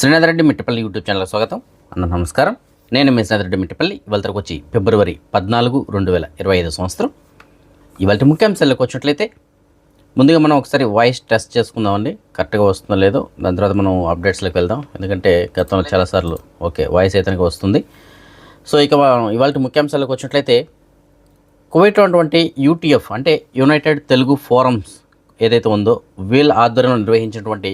Srinath Reddy Mittapalli YouTube channel స్వాగతం. అన్న నమస్కారం. నేను మీ శ్రీనాథ్ రెడ్డి మిట్టపల్లి. ఇవాళకి వచ్చి ఫిబ్రవరి పద్నాలుగు రెండు వేల ఇరవై ఐదు సంవత్సరం. ఇవాళ ముఖ్యాంశాలకు వచ్చినట్లయితే ముందుగా మనం ఒకసారి వాయిస్ టెస్ట్ చేసుకుందామండి. కరెక్ట్గా వస్తుందో లేదో దాని తర్వాత మనం అప్డేట్స్లోకి వెళ్దాం. ఎందుకంటే గతంలో చాలాసార్లు ఓకే వాయిస్ అయితే వస్తుంది. సో ఇక మనం ఇవాళ ముఖ్యాంశాలకు వచ్చినట్లయితే కువైట్ ఉన్నటువంటి యూటీఎఫ్ అంటే యునైటెడ్ తెలుగు ఫోరమ్స్ ఏదైతే ఉందో వీళ్ళ ఆధ్వర్యంలో నిర్వహించినటువంటి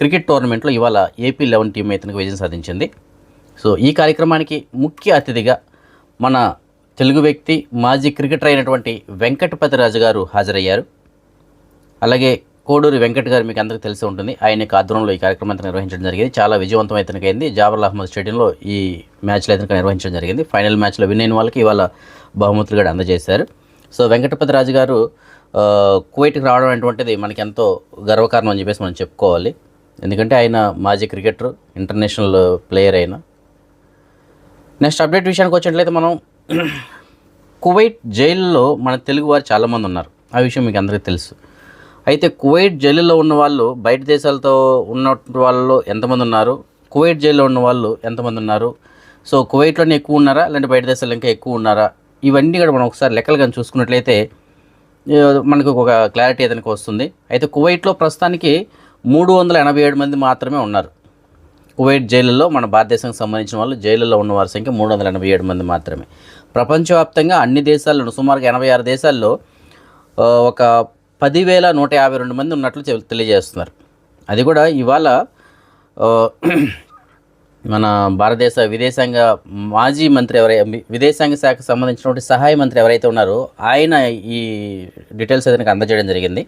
క్రికెట్ టోర్నమెంట్లో ఇవాళ ఏపీ లెవెన్ టీం అయితే విజయం సాధించింది. సో ఈ కార్యక్రమానికి ముఖ్య అతిథిగా మన తెలుగు వ్యక్తి మాజీ క్రికెటర్ అయినటువంటి వెంకటపతి రాజు గారు హాజరయ్యారు. అలాగే కోడూరి వెంకట్ గారు మీకు అందరికీ తెలిసి ఉంటుంది. ఆయన యొక్క ఆధ్వర్యంలో ఈ కార్యక్రమం నిర్వహించడం జరిగింది. చాలా విజయవంతం అయితే అయింది జాబర్ అహ్మద్ స్టేడియంలో ఈ మ్యాచ్లు అయితే నిర్వహించడం జరిగింది. ఫైనల్ మ్యాచ్లో విన్ అయిన వాళ్ళకి ఇవాళ బహుమతులు కూడా అందజేశారు. సో వెంకటపతి రాజు గారు కువైట్కి రావడం అనేటువంటిది మనకి ఎంతో గర్వకారణం అని చెప్పేసి మనం చెప్పుకోవాలి. ఎందుకంటే ఆయన మాజీ క్రికెటర్ ఇంటర్నేషనల్ ప్లేయర్ అయిన నెక్స్ట్ అప్డేట్ విషయానికి వచ్చినట్లయితే మనం కువైట్ జైల్లో మన తెలుగు వారు చాలామంది ఉన్నారు. ఆ విషయం మీకు అందరికీ తెలుసు. అయితే కువైట్ జైలులో ఉన్న వాళ్ళు బయట దేశాలతో ఉన్న వాళ్ళు ఎంతమంది ఉన్నారు? కువైట్ జైల్లో ఉన్న వాళ్ళు ఎంతమంది ఉన్నారు? సో కువైట్లోనే ఎక్కువ ఉన్నారా? లేదంటే బయట దేశాల్లో ఇంకా ఎక్కువ ఉన్నారా? ఇవన్నీ కూడా మనం ఒకసారి లెక్కలు కానీ చూసుకున్నట్లయితే మనకు ఒక క్లారిటీ ఏదైనా వస్తుంది. అయితే కువైట్లో ప్రస్తుతానికి మూడు వందల ఎనభై ఏడు మంది మాత్రమే ఉన్నారు. కువైట్ జైలులో మన భారతదేశానికి సంబంధించిన వాళ్ళు జైలులో ఉన్న వారి సంఖ్య మూడు వందల ఎనభై ఏడు మంది మాత్రమే. ప్రపంచవ్యాప్తంగా అన్ని దేశాల్లో సుమారుగా ఎనభై ఆరు దేశాల్లో ఒక పదివేల నూట యాభై రెండు మంది ఉన్నట్లు తెలి- తెలియజేస్తున్నారు. అది కూడా ఇవాళ మన భారతదేశ విదేశాంగ మాజీ మంత్రి ఎవరై విదేశాంగ శాఖకు సంబంధించినటువంటి సహాయ మంత్రి ఎవరైతే ఉన్నారో ఆయన ఈ డీటెయిల్స్ అయితే నాకు అందజేయడం జరిగింది.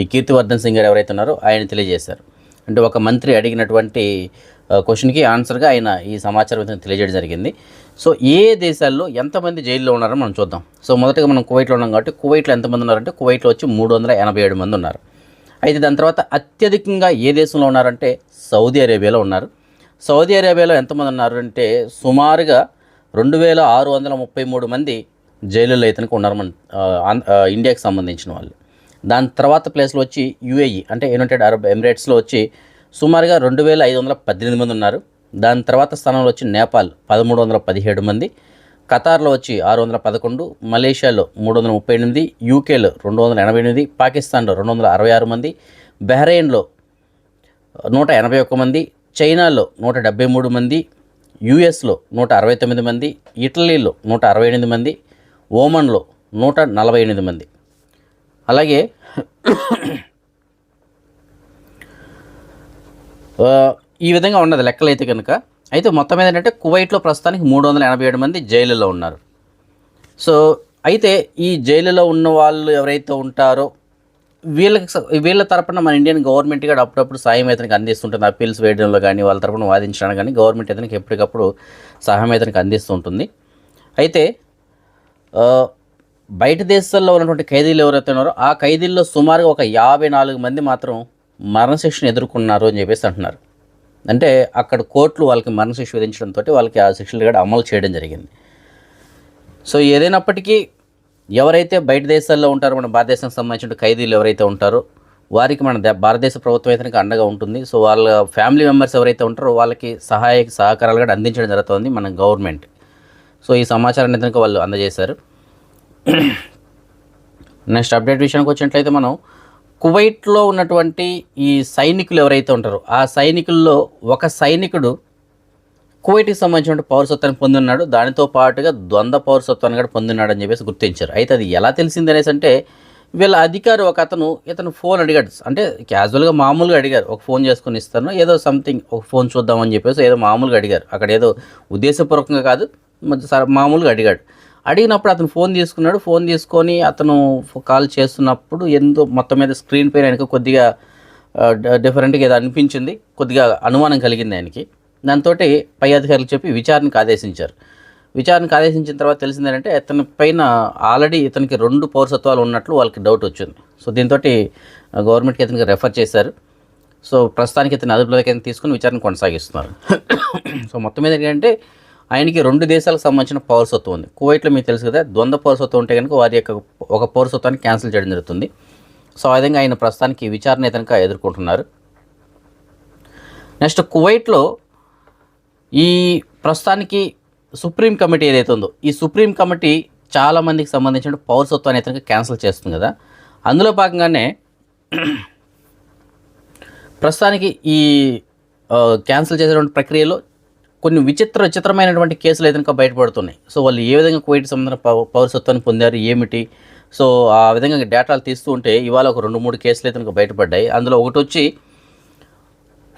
ఈ కీర్తివర్ధన్ సింగ్ గారు ఎవరైతే ఉన్నారో ఆయన తెలియజేశారు. అంటే ఒక మంత్రి అడిగినటువంటి క్వశ్చన్కి ఆన్సర్గా ఆయన ఈ సమాచారం తెలియజేయడం జరిగింది. సో ఏ దేశాల్లో ఎంతమంది జైల్లో ఉన్నారో మనం చూద్దాం. సో మొదటగా మనం కువైట్లో ఉన్నాం కాబట్టి కువైట్లో ఎంతమంది ఉన్నారంటే కువైట్లో వచ్చి మూడు వందల ఎనభై ఏడు మంది ఉన్నారు. అయితే దాని తర్వాత అత్యధికంగా ఏ దేశంలో ఉన్నారంటే సౌదీ అరేబియాలో ఉన్నారు. సౌదీ అరేబియాలో ఎంతమంది ఉన్నారు అంటే సుమారుగా రెండు వేల ఆరు వందల ముప్పై మూడు మంది జైలులో అయితే ఉన్నారు మన ఇండియాకి సంబంధించిన వాళ్ళు. దాని తర్వాత ప్లేస్లో వచ్చి యుఏఈ అంటే యునైటెడ్ అరబ్ ఎమిరేట్స్లో వచ్చి సుమారుగా రెండు వేల ఐదు వందల పద్దెనిమిది మంది ఉన్నారు. దాని తర్వాత స్థానంలో వచ్చి నేపాల్ పదమూడు వందల పదిహేడు మంది ఖతార్లో వచ్చి ఆరు వందల పదకొండు మలేషియాలో మూడు వందల ముప్పై ఎనిమిది యూకేలో రెండు వందల ఎనభై ఎనిమిది పాకిస్తాన్లో రెండు వందల అరవై ఆరు మంది బహ్రెయిన్లో నూట ఎనభై ఒక్క మంది చైనాలో నూట డెబ్బై మూడు మంది యుఎస్లో నూట అరవై తొమ్మిది మంది ఇటలీలో నూట అరవై ఎనిమిది మంది ఓమన్లో నూట నలభై ఎనిమిది మంది. అలాగే ఈ విధంగా ఉన్నది లెక్కలైతే కనుక. అయితే మొత్తం మీద ఏంటంటే కువైట్లో ప్రస్తుతానికి మూడు వందల ఎనభై ఏడు మంది జైలులో ఉన్నారు. సో అయితే ఈ జైలులో ఉన్న వాళ్ళు ఎవరైతే ఉంటారో వీళ్ళకి వీళ్ళ తరపున మన ఇండియన్ గవర్నమెంట్ కూడా అప్పుడప్పుడు సాయం ఇతనికి అందిస్తుంటుంది. అప్పీల్స్ వేయడంలో కానీ వాళ్ళ తరపున వాదించడానికి కానీ గవర్నమెంట్ ఇతనికి ఎప్పటికప్పుడు సహాయం ఇతనికి అందిస్తుంటుంది. అయితే బయట దేశాల్లో ఉన్నటువంటి ఖైదీలు ఎవరైతే ఉన్నారో ఆ ఖైదీల్లో సుమారుగా ఒక యాభై నాలుగు మంది మాత్రం మరణశిక్షను ఎదుర్కొన్నారు అని చెప్పేసి అంటున్నారు. అంటే అక్కడ కోర్టులు వాళ్ళకి మరణశిక్ష విధించడంతో వాళ్ళకి ఆ శిక్షలు కూడా అమలు చేయడం జరిగింది. సో ఏదైనప్పటికీ ఎవరైతే బయట దేశాల్లో ఉంటారో మన భారతదేశానికి సంబంధించిన ఖైదీలు ఎవరైతే ఉంటారో వారికి మన దే- భారతదేశ ప్రభుత్వం అయితే అండగా ఉంటుంది. సో వాళ్ళ ఫ్యామిలీ మెంబర్స్ ఎవరైతే ఉంటారో వాళ్ళకి సహాయ సహకారాలు కూడా అందించడం జరుగుతుంది మన గవర్నమెంట్. సో ఈ సమాచారాన్ని అయితే కనుక వాళ్ళు అందజేశారు? నెక్స్ట్ అప్డేట్ విషయానికి వచ్చినట్లయితే మనం కువైట్లో ఉన్నటువంటి ఈ సైనికులు ఎవరైతే ఉంటారో ఆ సైనికుల్లో ఒక సైనికుడు కువైట్కి సంబంధించిన పౌరసత్వాన్ని పొందున్నాడు. దానితో పాటుగా ద్వంద్వ పౌరసత్వాన్ని కూడా పొందున్నాడు అని చెప్పేసి గుర్తించారు. అయితే అది ఎలా తెలిసింది అనేసి అంటే వీళ్ళ అధికారి ఒక అతను ఇతను ఫోన్ అడిగాడు. అంటే క్యాజువల్గా మామూలుగా అడిగారు. ఒక ఫోన్ చేసుకుని ఇస్తాను ఏదో సంథింగ్ ఒక ఫోన్ చూద్దామని చెప్పేసి ఏదో మామూలుగా అడిగారు. అక్కడ ఏదో ఉద్దేశపూర్వకంగా కాదు సర- మామూలుగా అడిగాడు. అడిగినప్పుడు అతను ఫోన్ తీసుకున్నాడు. ఫోన్ తీసుకొని అతను కాల్ చేస్తున్నప్పుడు ఎంతో మొత్తం మీద స్క్రీన్ పైన ఆయనకు కొద్దిగా డిఫరెంట్గా ఏదో అనిపించింది. కొద్దిగా అనుమానం కలిగింది ఆయనకి. దాంతో పై అధికారులు చెప్పి విచారణకు ఆదేశించారు. విచారణకు ఆదేశించిన తర్వాత తెలిసింది ఏంటంటే ఇతని పైన ఆల్రెడీ ఇతనికి రెండు పౌరసత్వాలు ఉన్నట్లు వాళ్ళకి డౌట్ వచ్చింది. సో దీంతో గవర్నమెంట్కి ఇతనికి రెఫర్ చేశారు. సో ప్రస్తుతానికి ఇతని అదుపులోకి తీసుకుని విచారణ కొనసాగిస్తున్నారు. సో మొత్తం మీద ఏంటంటే ఆయనకి రెండు దేశాలకు సంబంధించిన పౌరసత్వం ఉంది. కువైట్లో మీకు తెలుసు కదా ద్వంద్వ పౌరసత్వం ఉంటే కనుక వారి యొక్క ఒక పౌరసత్వాన్ని క్యాన్సిల్ చేయడం జరుగుతుంది. సో ఆ విధంగా ఆయన ప్రస్తుతానికి విచారణ కనుక ఎదుర్కొంటున్నారు. నెక్స్ట్ కువైట్లో ఈ ప్రస్తుతానికి సుప్రీం కమిటీ ఏదైతే ఉందో ఈ సుప్రీం కమిటీ చాలా మందికి సంబంధించిన పౌరసత్వాన్ని అయితే క్యాన్సిల్ చేస్తుంది కదా. అందులో భాగంగానే ప్రస్తుతానికి ఈ క్యాన్సిల్ చేసేటువంటి ప్రక్రియలో కొన్ని విచిత్ర విచిత్రమైనటువంటి కేసులు అయితే కనుక బయటపడుతున్నాయి. సో వాళ్ళు ఏ విధంగా కువైట్ సంబంధించిన పౌరసత్వాన్ని పొందారు ఏమిటి? సో ఆ విధంగా డేటాలు తీస్తూ ఉంటే ఇవాళ ఒక రెండు మూడు కేసులు అయితే కనుక బయటపడ్డాయి. అందులో ఒకటి వచ్చి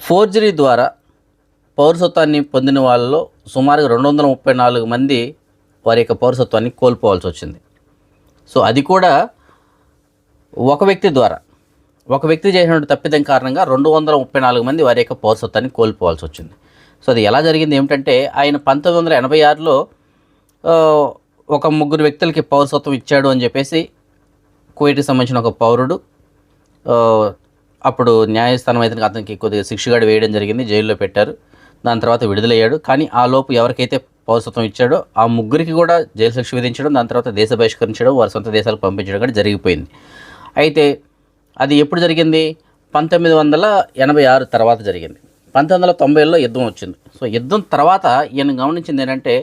ఫోర్జరీ ద్వారా పౌరసత్వాన్ని పొందిన వాళ్ళలో సుమారుగా రెండు వందల ముప్పై నాలుగు మంది వారి యొక్క పౌరసత్వాన్ని కోల్పోవాల్సి వచ్చింది. సో అది కూడా ఒక వ్యక్తి ద్వారా. ఒక వ్యక్తి చేసినటువంటి తప్పిదం కారణంగా రెండు వందల ముప్పై నాలుగు మంది వారి యొక్క పౌరసత్వాన్ని కోల్పోవాల్సి వచ్చింది. సో అది ఎలా జరిగింది ఏమిటంటే ఆయన పంతొమ్మిది వందల ఎనభై ఆరులో ఒక ముగ్గురు వ్యక్తులకి పౌరసత్వం ఇచ్చాడు అని చెప్పేసి కువైట్కి సంబంధించిన ఒక పౌరుడు అప్పుడు న్యాయస్థానం అయితే అతనికి కొద్దిగా శిక్షగాడు వేయడం జరిగింది జైల్లో పెట్టారు. దాని తర్వాత విడుదలయ్యాడు. కానీ ఆ లోపు ఎవరికైతే పౌరసత్వం ఇచ్చాడో ఆ ముగ్గురికి కూడా జైలు శిక్ష విధించడం దాని తర్వాత దేశ బహిష్కరించడం వారి సొంత దేశాలకు పంపించడం కూడా జరిగిపోయింది. అయితే అది ఎప్పుడు జరిగింది? పంతొమ్మిది వందల ఎనభై ఆరు తర్వాత జరిగింది. పంతొమ్మిది వందల తొంభైలో యుద్ధం వచ్చింది. సో యుద్ధం తర్వాత ఈయన గమనించింది ఏంటంటే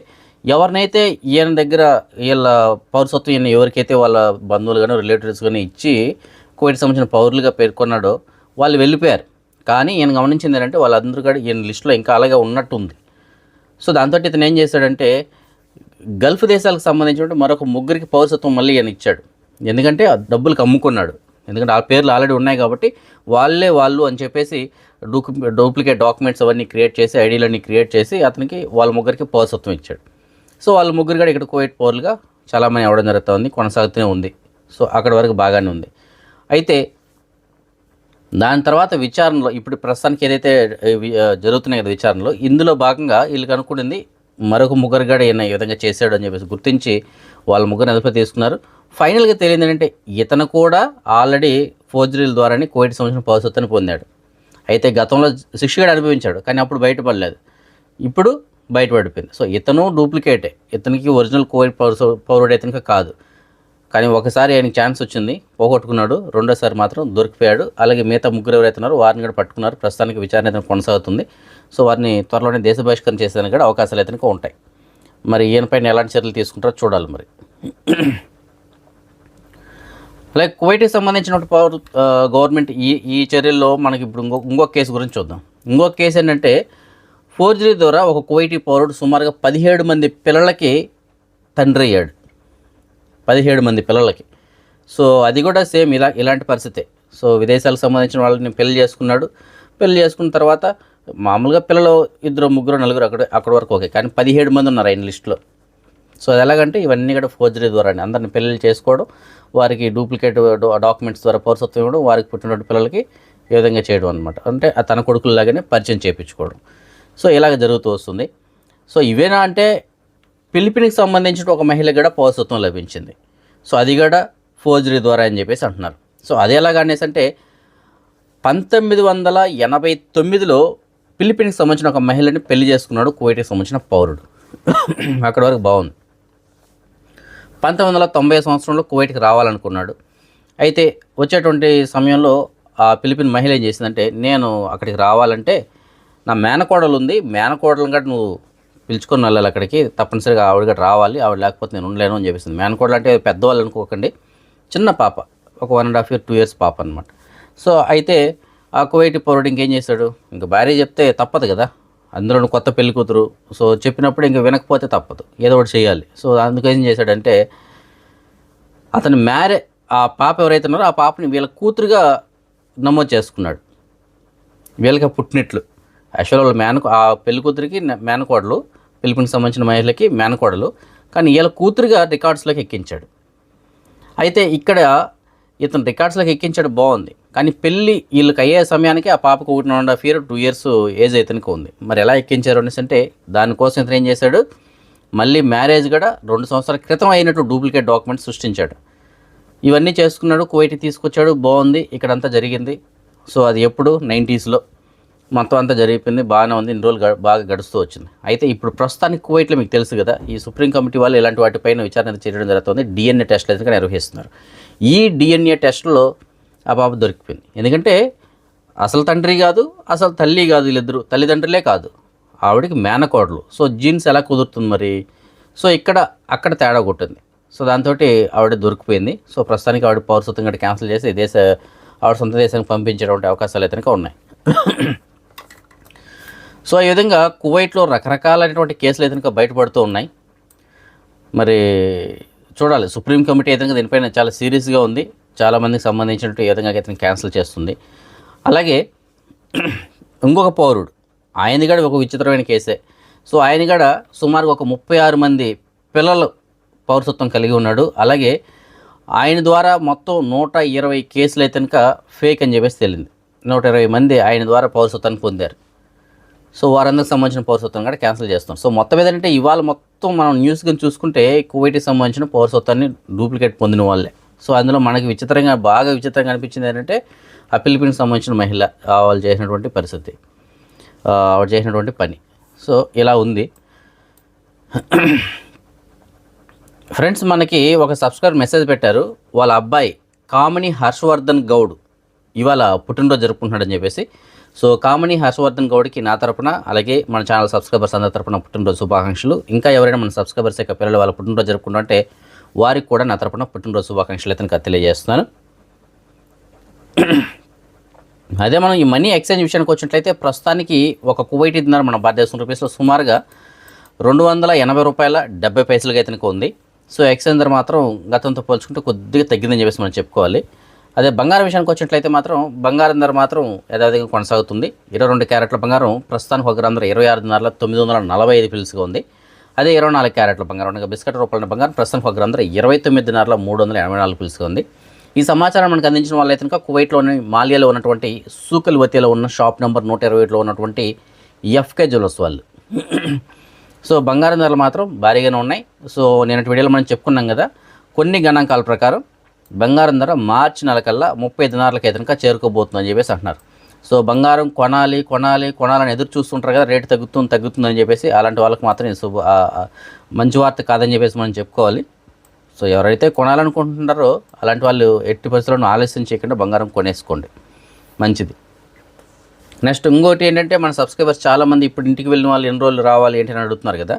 ఎవరినైతే ఈయన దగ్గర వీళ్ళ పౌరసత్వం ఈయన ఎవరికైతే వాళ్ళ బంధువులు కానీ రిలేటివ్స్ కానీ ఇచ్చి కోవిడ్ సంబంధించిన పౌరులుగా పేర్కొన్నాడో వాళ్ళు వెళ్ళిపోయారు. కానీ ఈయన గమనించింది ఏంటంటే వాళ్ళందరూ కూడా ఈయన లిస్టులో ఇంకా అలాగే ఉన్నట్టుంది. సో దాంతో ఇతను ఏం చేశాడంటే గల్ఫ్ దేశాలకు సంబంధించిన మరొక ముగ్గురికి పౌరసత్వం మళ్ళీ ఈయన ఇచ్చాడు. ఎందుకంటే డబ్బులకు అమ్ముకున్నాడు ఎందుకంటే ఆ పేర్లు ఆల్రెడీ ఉన్నాయి కాబట్టి వాళ్ళే వాళ్ళు అని చెప్పేసి డూ డూప్లికేట్ డాక్యుమెంట్స్ అవన్నీ క్రియేట్ చేసి ఐడీలన్నీ క్రియేట్ చేసి అతనికి వాళ్ళ ముగ్గురికి పౌరసత్వం ఇచ్చాడు. సో వాళ్ళ ముగ్గురు కూడా ఇక్కడ కోవిడ్ పౌరులుగా చాలామంది అవ్వడం జరుగుతుంది కొనసాగుతూనే ఉంది. సో అక్కడి వరకు బాగానే ఉంది. అయితే దాని తర్వాత విచారణలో ఇప్పుడు ప్రస్తుతానికి ఏదైతే జరుగుతున్నాయి కదా విచారణలో ఇందులో భాగంగా వీళ్ళకి కనుక్కుంది మరొక ముగ్గురు కూడా ఈయన ఈ విధంగా చేశాడు అని చెప్పేసి గుర్తించి వాళ్ళ ముగ్గురు అదుపు తీసుకున్నారు. ఫైనల్గా తెలియదు ఏంటంటే ఇతను కూడా ఆల్రెడీ ఫోర్జరీల ద్వారానే కోవిడ్ సంబంధించిన పౌరసత్వాన్ని పొందాడు. అయితే గతంలో శిక్ష కూడా అనుభవించాడు కానీ అప్పుడు బయటపడలేదు. ఇప్పుడు బయటపడిపోయింది. సో ఇతను డూప్లికేటే. ఇతనికి ఒరిజినల్ కోవిడ్ పౌరస పౌరుడు ఇతనికి కాదు. కానీ ఒకసారి ఆయనకి ఛాన్స్ వచ్చింది పోగొట్టుకున్నాడు. రెండోసారి మాత్రం దొరికిపోయాడు. అలాగే మిగతా ముగ్గురు ఎవరైతున్నారు వారిని కూడా పట్టుకున్నారు. ప్రస్తుతానికి విచారణ అయితే కొనసాగుతుంది. సో వారిని త్వరలోనే దేశ బహిష్కరణ చేసేదానికి కూడా అవకాశాలు అయితే ఉంటాయి. మరి ఈయనపైన ఎలాంటి చర్యలు తీసుకుంటారో చూడాలి మరి. అలాగే కువైట్కి సంబంధించిన పవర్ గవర్నమెంట్ ఈ ఈ చర్యల్లో మనకి ఇప్పుడు ఇంకో ఇంకొక కేసు గురించి చూద్దాం. ఇంకొక కేసు ఏంటంటే ఫోర్జరీ ద్వారా ఒక కువైటీ పౌరుడు సుమారుగా పదిహేడు మంది పిల్లలకి తండ్రి అయ్యాడు. పదిహేడు మంది పిల్లలకి. సో అది కూడా సేమ్ ఇలా ఇలాంటి పరిస్థితే. సో విదేశాలకు సంబంధించిన వాళ్ళని పెళ్ళి చేసుకున్నాడు. పెళ్ళి చేసుకున్న తర్వాత మామూలుగా పిల్లలు ఇద్దరు ముగ్గురు నలుగురు అక్కడ అక్కడ వరకు ఓకే. కానీ పదిహేడు మంది ఉన్నారు ఆయన లిస్టులో. సో అది ఎలాగంటే ఇవన్నీ కూడా ఫోర్జరీ ద్వారా అందరిని పెళ్ళి చేసుకోవడం వారికి డూప్లికేట్ డాక్యుమెంట్స్ ద్వారా పౌరసత్వం ఇవ్వడం వారికి పుట్టినటువంటి పిల్లలకి ఏ విధంగా చేయడం అనమాట అంటే ఆ తన కొడుకుల్లాగానే పరిచయం చేయించుకోవడం సో ఇలాగ జరుగుతూ వస్తుంది. సో ఇవేనా అంటే పిలిపినికి సంబంధించిన ఒక మహిళ కూడా పౌరసత్వం లభించింది. సో అది కూడా ఫోర్జరీ ద్వారా అని చెప్పేసి అంటున్నారు. సో అది ఎలాగా అనేసి అంటే పంతొమ్మిది వందల ఎనభై తొమ్మిదిలో పిలిపినికి సంబంధించిన ఒక మహిళని పెళ్ళి చేసుకున్నాడు కువైట్కి సంబంధించిన పౌరుడు. అక్కడ వరకు బాగుంది. పంతొమ్మిది వందల తొంభై సంవత్సరంలో కువైట్కి రావాలనుకున్నాడు. అయితే వచ్చేటువంటి సమయంలో ఆ ఫిలిపిన్ మహిళ ఏం చేసిందంటే నేను అక్కడికి రావాలంటే నా మేనకోడలు ఉంది మేనకోడలను గట్ట నువ్వు పిలుచుకొని వెళ్ళాలి అక్కడికి తప్పనిసరిగా ఆవిడ కూడా రావాలి ఆవిడ లేకపోతే నేను ఉండలేను అని చెప్పేసింది. మేనకోడలు అంటే పెద్దవాళ్ళు అనుకోకండి చిన్న పాప ఒక one and half year two years పాప అనమాట సో అయితే ఆ కువైట్ పౌరుడు ఇంకేం చేశాడు? ఇంకా భార్య చెప్తే తప్పదు కదా అందులోనూ కొత్త పెళ్ళి కూతురు. సో చెప్పినప్పుడు ఇంక వినకపోతే తప్పదు. ఏదో ఒకటి చేయాలి. సో అందుకేం ఏం చేశాడంటే అతను మ్యారే ఆ పాప ఎవరైతే ఉన్నారో ఆ పాపని వీళ్ళ కూతురుగా నమోదు చేసుకున్నాడు. వీళ్ళకి పుట్టినట్లు. యాక్చువల్ వాళ్ళ మేనకు ఆ పెళ్ళి కూతురికి మేనకోడలు పిలుపునికి సంబంధించిన మహిళకి మేనకోడలు. కానీ వీళ్ళ కూతురుగా రికార్డ్స్లోకి ఎక్కించాడు. అయితే ఇక్కడ ఇతను రికార్డ్స్లోకి ఎక్కించాడు బాగుంది. కానీ పెళ్ళి వీళ్ళకి అయ్యే సమయానికి ఆ పాపకు ఒకటి one half year two years age ఇతనికి ఉంది. మరి ఎలా ఎక్కించారు అనేసి అంటే దానికోసం ఇతను ఏం చేశాడు? మళ్ళీ మ్యారేజ్ కూడా రెండు సంవత్సరాల క్రితం అయినట్టు డూప్లికేట్ డాక్యుమెంట్స్ సృష్టించాడు. ఇవన్నీ చేసుకున్నాడు కువైట్ తీసుకొచ్చాడు బాగుంది ఇక్కడంతా జరిగింది. సో అది ఎప్పుడు? నైంటీస్లో. మొత్తం అంతా జరిగిపోయింది బాగానే ఉంది ఇన్ని రోజులు బాగా గడుస్తూ వచ్చింది. అయితే ఇప్పుడు ప్రస్తుతానికి కువైట్లో మీకు తెలుసు కదా ఈ సుప్రీం కమిటీ వాళ్ళు ఇలాంటి వాటిపైన విచారణ చేయడం జరుగుతుంది. డిఎన్ఏ టెస్ట్లు అయితే నిర్వహిస్తున్నారు? ఈ డిఎన్ఏ టెస్ట్లో ఆ పాప దొరికిపోయింది. ఎందుకంటే అసలు తండ్రి కాదు అసలు తల్లి కాదు వీళ్ళిద్దరు. తల్లిదండ్రులే కాదు. ఆవిడకి మేనకోడలు. సో జీన్స్ ఎలా కుదురుతుంది మరి? సో ఇక్కడ అక్కడ తేడా కొట్టింది. సో దాంతో ఆవిడ దొరికిపోయింది. సో ప్రస్తుతానికి ఆవిడ పౌరసత్వం గట్టి క్యాన్సిల్ చేసి దేశ ఆవిడ సొంత దేశానికి పంపించేటువంటి అవకాశాలు అయితే ఉన్నాయి. సో ఈ విధంగా కువైట్లో రకరకాలైనటువంటి కేసులు అయితే బయటపడుతూ ఉన్నాయి. మరి చూడాలి. సుప్రీం కమిటీ ఏదైనా దీనిపైన చాలా సీరియస్గా ఉంది. చాలామందికి సంబంధించినట్టు ఏ విధంగా అయితే క్యాన్సిల్ చేస్తుంది. అలాగే ఇంకొక పౌరుడు ఆయన కూడా ఒక విచిత్రమైన కేసే. సో ఆయన కూడా సుమారుగా ఒక ముప్పై ఆరు మంది పిల్లలు పౌరసత్వం కలిగి ఉన్నాడు. అలాగే ఆయన ద్వారా మొత్తం నూట ఇరవై కేసులు అయితే కనుక ఫేక్ అని చెప్పేసి తేలింది. నూట ఇరవై మంది ఆయన ద్వారా పౌరసత్వాన్ని పొందారు. సో వారందరికి సంబంధించిన పౌరసత్వం కూడా క్యాన్సిల్ చేస్తాం సో మొత్తం ఏదంటే ఇవాళ మొత్తం మనం న్యూస్ కానీ చూసుకుంటే కువైట్కి సంబంధించిన పౌరసత్వాన్ని డూప్లికేట్ పొందిన వాళ్ళే. సో అందులో మనకి విచిత్రంగా బాగా విచిత్రంగా అనిపించింది ఏంటంటే ఆ పిలిపిన్కి సంబంధించిన మహిళ వాళ్ళు చేసినటువంటి పరిస్థితి. వాళ్ళు ఆవిడ చేసినటువంటి పని. సో ఇలా ఉంది. ఫ్రెండ్స్ మనకి ఒక సబ్స్క్రైబర్ మెసేజ్ పెట్టారు. వాళ్ళ అబ్బాయి కామిని హర్షవర్ధన్ గౌడ్ ఇవాళ పుట్టినరోజు జరుపుకుంటున్నాడని చెప్పేసి. సో కామిని హర్షవర్ధన్ గౌడ్కి నా తరపున అలాగే మన ఛానల్ సబ్స్క్రైబర్స్ అందరి తరపున పుట్టినరోజు శుభాకాంక్షలు. ఇంకా ఎవరైనా మన సబ్స్క్రైబర్స్ యొక్క పిల్లలు వాళ్ళ పుట్టినరోజు జరుపుకుంటుంటే వారికి కూడా నా తరపున పుట్టినరోజు శుభాకాంక్షలు అయితే తెలియజేస్తున్నాను. అదే మనం ఈ మనీ ఎక్స్చేంజ్ విషయానికి వచ్చినట్లయితే ప్రస్తుతానికి ఒక కువైట్ దినార్ మన భారతదేశం రూపీస్లో సుమారుగా రెండు వందల ఎనభై రూపాయల డెబ్బై పైసలుగా అయితే ఉంది. సో ఎక్స్చేంజ్ ధర మాత్రం గతంతో పోల్చుకుంటే కొద్దిగా తగ్గిందని చెప్పేసి మనం చెప్పుకోవాలి. అదే బంగారం విషయానికి వచ్చినట్లయితే మాత్రం బంగారం ధర మాత్రం యథావిధిగా కొనసాగుతుంది. ఇరవై రెండు క్యారెట్ల బంగారం ప్రస్తుతానికి ఒక గ్రామ ఇరవై ఆరు తొమ్మిది వందల నలభై ఐదు పిల్స్గా ఉంది. అదే ఇరవై నాలుగు క్యారెట్ల బంగారం ఉండగా బిస్కెట్ రూపాయల బంగారం ప్రస్తుతం ఒక గ్రంథం ఇరవై తొమ్మిది దినార్ల మూడు వందల ఎనభై నాలుగు పిల్స్గా ఈ సమాచారం మనకు అందించిన వాళ్ళైతే కనుక కువైట్లోని మాలియాలో ఉన్నటువంటి సూకల్ వతిలో ఉన్న షాప్ నెంబర్ నూట ఇరవై ఏడులో ఉన్నటువంటి ఎఫ్కే జ్యువెలర్స్ వాళ్ళు. సో బంగారం ధరలు మాత్రం భారీగానే ఉన్నాయి. సో నేను వీడియోలో మనం చెప్పుకున్నాం కదా కొన్ని గణాంకాల ప్రకారం బంగారం ధర మార్చి నెల కల్లా ముప్పై దినార్లకి అయితే చేరుకోబోతుందని చెప్పేసి అంటున్నారు. సో బంగారం కొనాలి కొనాలి కొనాలని ఎదురు చూస్తుంటారు కదా రేటు తగ్గుతుంది తగ్గుతుందని చెప్పేసి అలాంటి వాళ్ళకి మాత్రం శుభ మంచి వార్త కాదని చెప్పేసి మనం చెప్పుకోవాలి. సో ఎవరైతే కొనాలనుకుంటున్నారో అలాంటి వాళ్ళు ఎట్టి పరిస్థితులను ఆలస్యం చేయకుండా బంగారం కొనేసుకోండి. మంచిది. నెక్స్ట్ ఇంకోటి ఏంటంటే మన సబ్స్క్రైబర్స్ చాలామంది ఇప్పుడు ఇంటికి వెళ్ళిన వాళ్ళు ఎన్ని రోజులు రావాలి ఏంటి అని అడుగుతున్నారు కదా.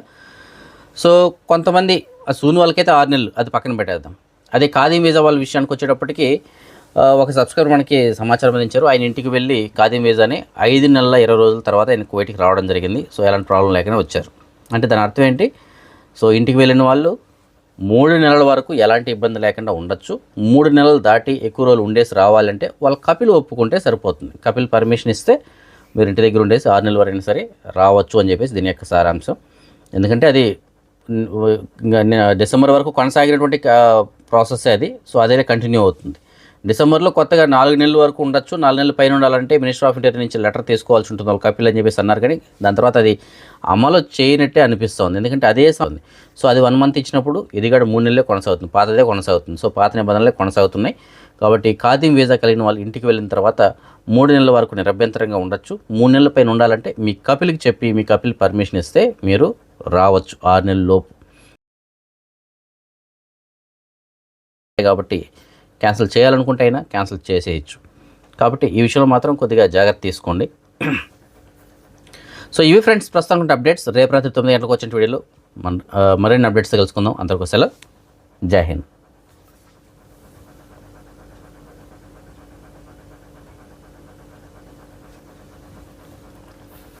సో కొంతమంది ఆ సూన్ వాళ్ళకైతే ఆరు నెలలు అది పక్కన పెట్టేద్దాం. అదే ఖాదీ వీజా వాళ్ళ విషయానికి వచ్చేటప్పటికి ఒక సబ్స్క్రైబర్ మనకి సమాచారం అందించారు. ఆయన ఇంటికి వెళ్ళి ఖాదీం వీజాని ఐదు నెలల ఇరవై రోజుల తర్వాత ఆయన కువైట్కి రావడం జరిగింది. సో ఎలాంటి ప్రాబ్లం లేకనే వచ్చారు. అంటే దాని అర్థం ఏంటి? సో ఇంటికి వెళ్ళిన వాళ్ళు మూడు నెలల వరకు ఎలాంటి ఇబ్బంది లేకుండా ఉండొచ్చు. మూడు నెలలు దాటి ఎక్కువ రోజులు ఉండేసి రావాలంటే వాళ్ళు కపిల్ ఒప్పుకుంటే సరిపోతుంది. కపిల్ పర్మిషన్ ఇస్తే మీరు ఇంటి దగ్గర ఉండేసి ఆరు నెలల వరైనా సరే రావచ్చు అని చెప్పేసి దీని యొక్క సారాంశం. ఎందుకంటే అది డిసెంబర్ వరకు కొనసాగినటువంటి ప్రాసెస్ అది. సో అదే కంటిన్యూ అవుతుంది. డిసెంబర్లో కొత్తగా నాలుగు నెలల వరకు ఉండొచ్చు నాలుగు నెలల పైన ఉండాలంటే మినిస్టర్ ఆఫ్ ఇంటీరియర్ నుంచి లెటర్ తీసుకోవాల్సి ఉంటుంది వాళ్ళు కపిల్ అని చెప్పేసి అన్నారు కానీ దాని తర్వాత అది అమలు చేయనట్టే అనిపిస్తుంది. ఎందుకంటే అదే ఉంది సో అది వన్ మంత్ ఇచ్చినప్పుడు ఇది కూడా మూడు నెలలే కొనసాగుతుంది పాతదే కొనసాగుతుంది. సో పాత నిబంధనలే కొనసాగుతున్నాయి. కాబట్టి ఖాదీం వీజా కలిగిన వాళ్ళు ఇంటికి వెళ్ళిన తర్వాత మూడు నెలల వరకు నిరభ్యంతరంగా ఉండొచ్చు. మూడు నెలల పైన ఉండాలంటే మీ కపిల్కి చెప్పి మీ కపిల్ పర్మిషన్ ఇస్తే మీరు రావచ్చు ఆరు నెలల లోపు. కాబట్టి క్యాన్సిల్ చేయాలనుకుంటే అయినా క్యాన్సిల్ చేసేయచ్చు. కాబట్టి ఈ విషయంలో మాత్రం కొద్దిగా జాగ్రత్త తీసుకోండి. సో ఇవి ఫ్రెండ్స్ ప్రస్తుతానికి అప్డేట్స్. రేపు రాత్రి తొమ్మిది గంటలకు వచ్చిన వీడియోలో మన మరిన్ని అప్డేట్స్ తెలుసుకుందాం. అందరికీ సెలవు. జై హింద్.